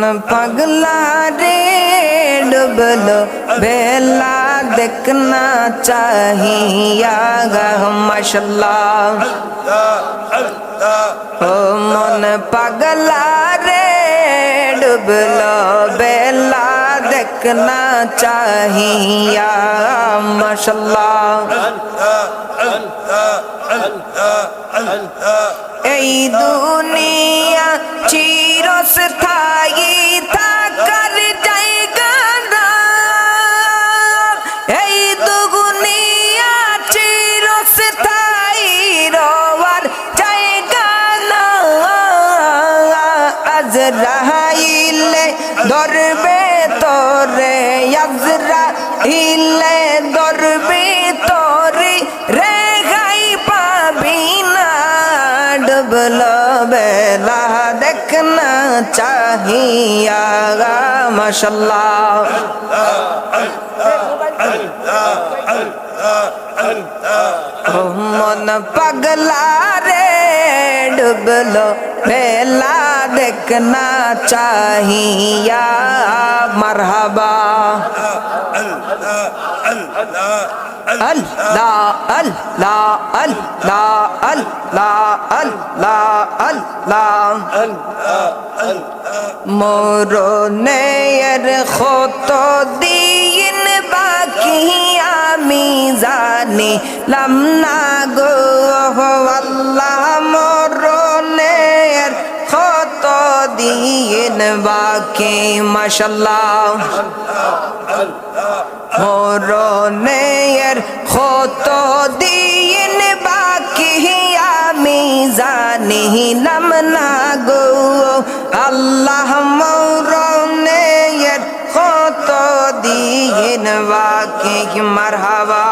মন পাগলা রে ডুবলো বেলা দেখনা চাহিয়া গা মাশাল্লাহ ও মন পাগলা রে ডুবলো বেলা দেখনা চাহিয়া মাশাল্লাহ এই দুনিয়া চিরস্থায়ী থাকার জায়গা না। এই দুগুনিয়া চিরস্থায়ী রওয়ার জায়গা না। আজ রাহাইলে ধরবে তোরে আজরা ইলে ধরবে চাহিয়া মশাল্লাহ। মন পগলা রে, ডুবলো বেলা দেখনা চাহিয়া, মরহবা। আল্লাহ আল্লাহ আল্লাহ আল্লাহ আল্লাহ আল্লাহ। মরণের ক্ষত দিন বাকি আমি জানি লাম না গো। আল্লাহ মরণের ক্ষত দিন বাকি মাশাল্লাহ মরণের বাকি মারহাবা।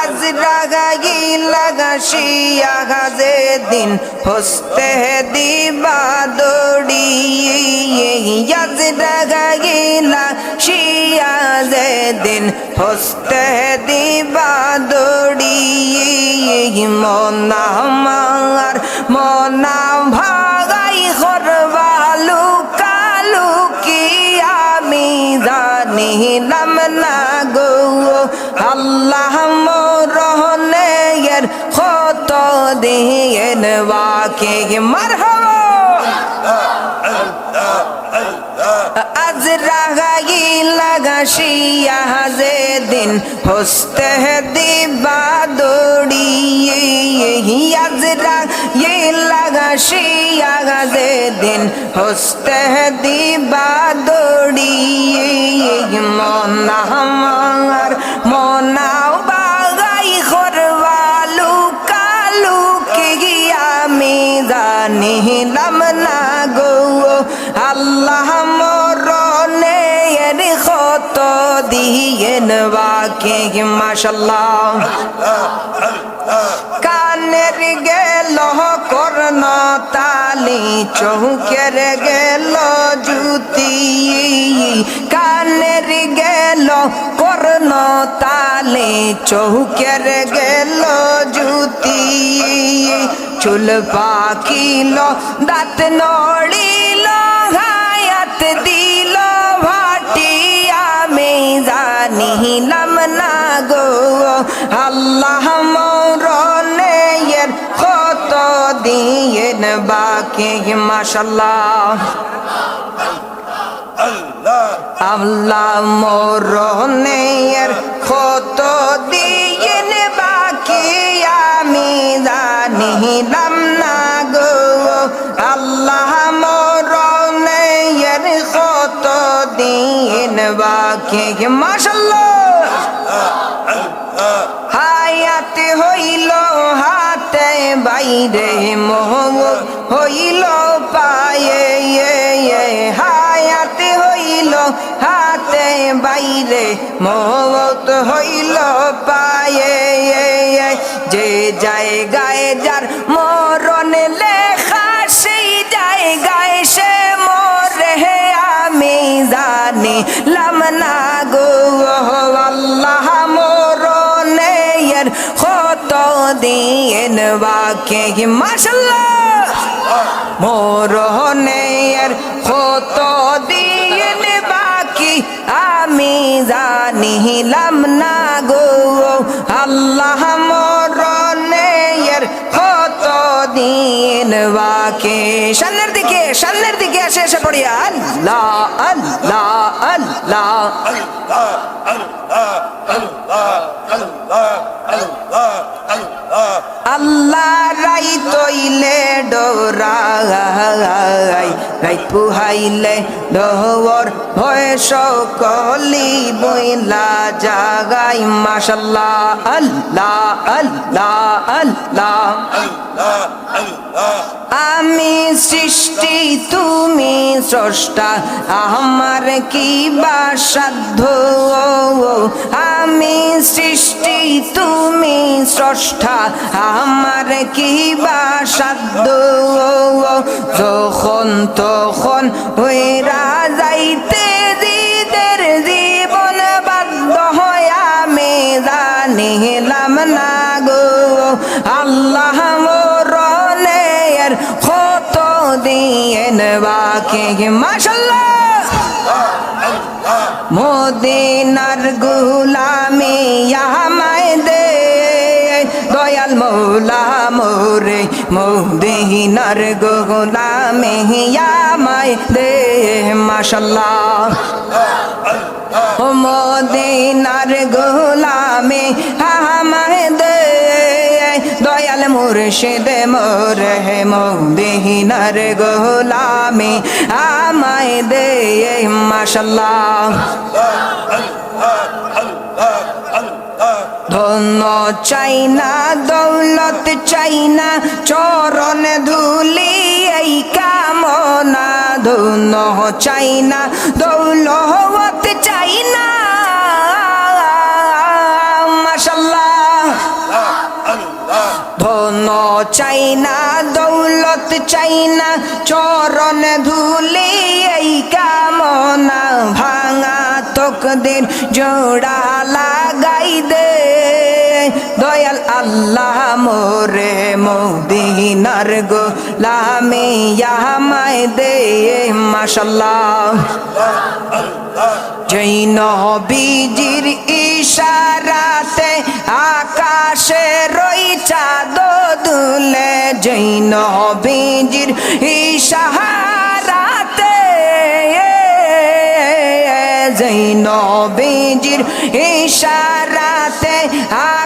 আজ রাগাই গাজে দিন হস্তে দিবা দড়ি আজ রাগাই যে দিন হস্তে দিবা দড়ি মনা রাগাই লাগাশিয়া যে দিন হস্তে দিবা দড়ি আজ রাগাই লাগাশিয়া যে দিন হস্তে দিবা দড়ি মনা আমার দিয়েন বাকে মাশাল্লাহ কানের গেল করন তালি চৌকের গেল জুতি কানের গেল করন তালি চৌকের গেল জুতি চুল পাকিল দাঁত নড়িল হায়াত দিল বাকি মাশাল্লাহ আল্লাহ মরণের কত দিন বাকি, আমি জানিলাম না গো। আল্লাহ মরণের কত দিন বাকি মাশাল্লাহ হায়াতে হইল হাতে বাইরে মোহ হইল পায়ে হায়াতে হইল হাতে বাইরে। মত হইল পায়ে যে জায়গায় যার মরণ লেখা, সেই জায়গায় সে মরে। আমি জানি, লাম না গো আল্লাহ, মরণের কত দিন বাকে। মাসাল্লাহ মরণে কত দিন বাকি, আমি জানিলাম না গো। আল্লাহ মরণের কত দিন বাকি। সামনের দিকে সামনের দিকে এসে এসে পড়ি আল্লাহ আল্লাহ আল্লাহ আল্লাহ। রাই তৈলে ডোরাই, রাই পুহাইলে ডোর হয়ে সকলি বইলা জাগাই, মাশাল্লাহ, আল্লাহ আল্লাহ আল্লাহ। আমি সৃষ্টি, তুমি স্রষ্টা, আমার কি বা সাধ্য? আমি সৃষ্টি তুমি স্রষ্টা আমার কি বা সাধ্য? যখন তখন হইরা যাইতে দিদের জীবন বাধ্য হয় আমি জানিলাম না গো। আল্লাহ মরণের কত দিন বাকি? মাশাল্লাহ! মোদিনার গুলামি মোদিনার গুলামি আমায় দে, মাশাল্লাহ। ও মদিনার গোলামে আমায় দে, দয়াল মুর্শিদ মোর, মদিনার গোলামে আমায় দে, মাশাল্লাহ। ধন্য চাই না, দৌলত চাই না, চরণ ধুলি এই কামনা। ধন্য চাই না, দৌলত চাই না। ধন্য চাই না, দৌলত চাই না, চরণ ধুলি এই কামনা। ভাঙা তোকদের জোড়া লাগাই দে। দয়াল আল্লাহ মোরে মদিনার গো লামে ইয়ামায় দে মাশাল্লাহ। জৈ নবীজির ইশারাতে আকাশে রই চাঁদ দুলে জৈ নবীজির ইশারাতে জৈ নবীজির ইশারাতে আকাশে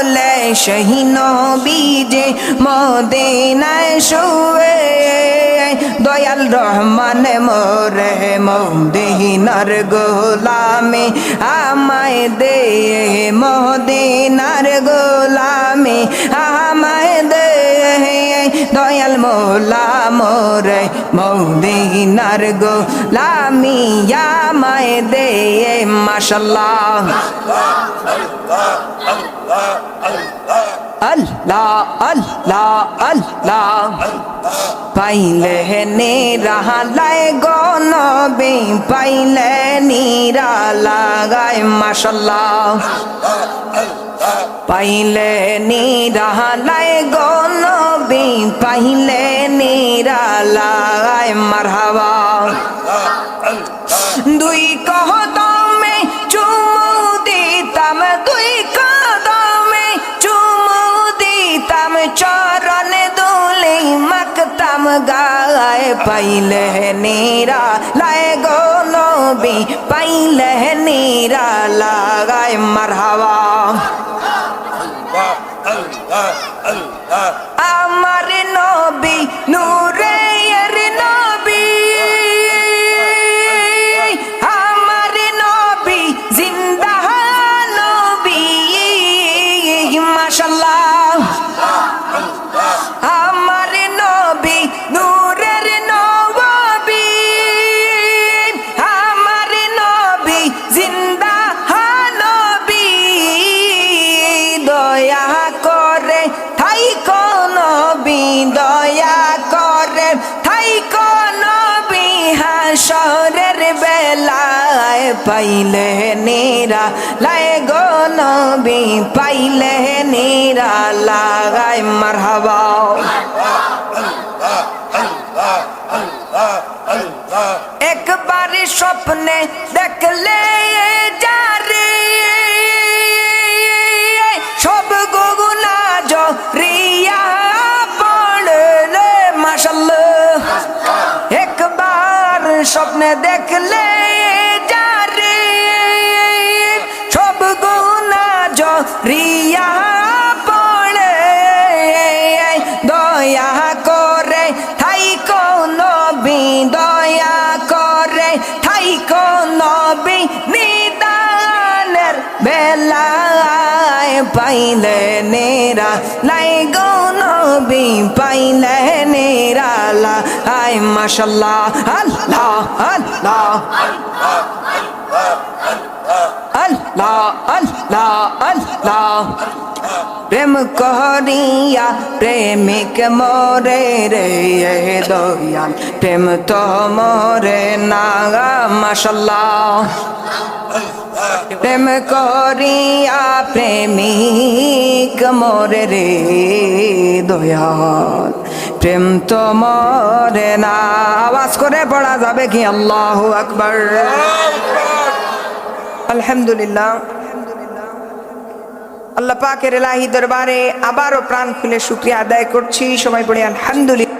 দুলে সেই নবীজে মদিনায় শুয়ে, দয়াল রহমান মোরে মদিনার গোলামে আমায় দে, মদিনার গোলামে আমায় দে, দয়াল মোলা মোরে মদিনার গোলামি আমায় দে, মাশাল্লাহ। আল্লাহ আল্লাহ আল্লাহ। পাইলে নিরালায় গনবে পাইলে নিরা লাগায় মাশাল্লাহ পাইলে নিরালায় গনবে পাইলে নিরা লাগায়, মারহাবা। পাইলে নেরা লায় গো নবী পাইলে নেরা লাগায় মারহাবা। পাইলে নেরা, লাই গো নবি, পাইলে নিরা লাগায় মারহাবা। একবার স্বপ্নে দেখলে জারি। সব গগুনা জরিয়া পড়লে মাসাল্লাহ একবার স্বপ্নে দেখলে নবী নিদানের বেলায় পাইলে নেরা লাই গো নবী পাইলে নেরা লা আয় মাশাল্লাহ, আল্লাহ আল্লাহ আল্লাহ আল্লাহ আল্লাহ। প্রেম করিয়া প্রেমিক মরে রে দয়াল। প্রেম তো মরে না মাশাল্লাহ। প্রেম করিয়া প্রেমিক মরে রে দয়াল। প্রেম তো মরে না আওয়াজ করে পড়া যাবে কি? আল্লাহ আকবর। আলহামদুলিল্লাহ। আল্লাহ পাকের এলাহি দরবারে আবারও প্রাণ খুলে শুক্রিয়া আদায় করছি। সবাই পড়ে আলহামদুলিল্লাহ।